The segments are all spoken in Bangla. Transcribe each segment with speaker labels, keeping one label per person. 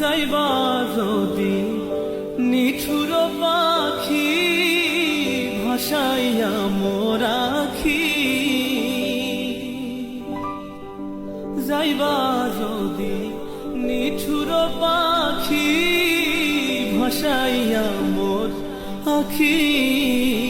Speaker 1: যাইবা যদি নিঠুর পাখি ভাসাইয়া মোরাখি যাইবা যদি নিঠুর পাখি ভাসাইয়া মোর আখি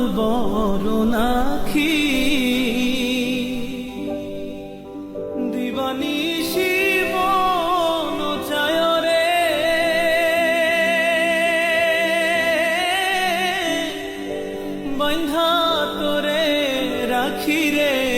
Speaker 1: কাজল বরণ আখি দিবানিশি রাখি রে।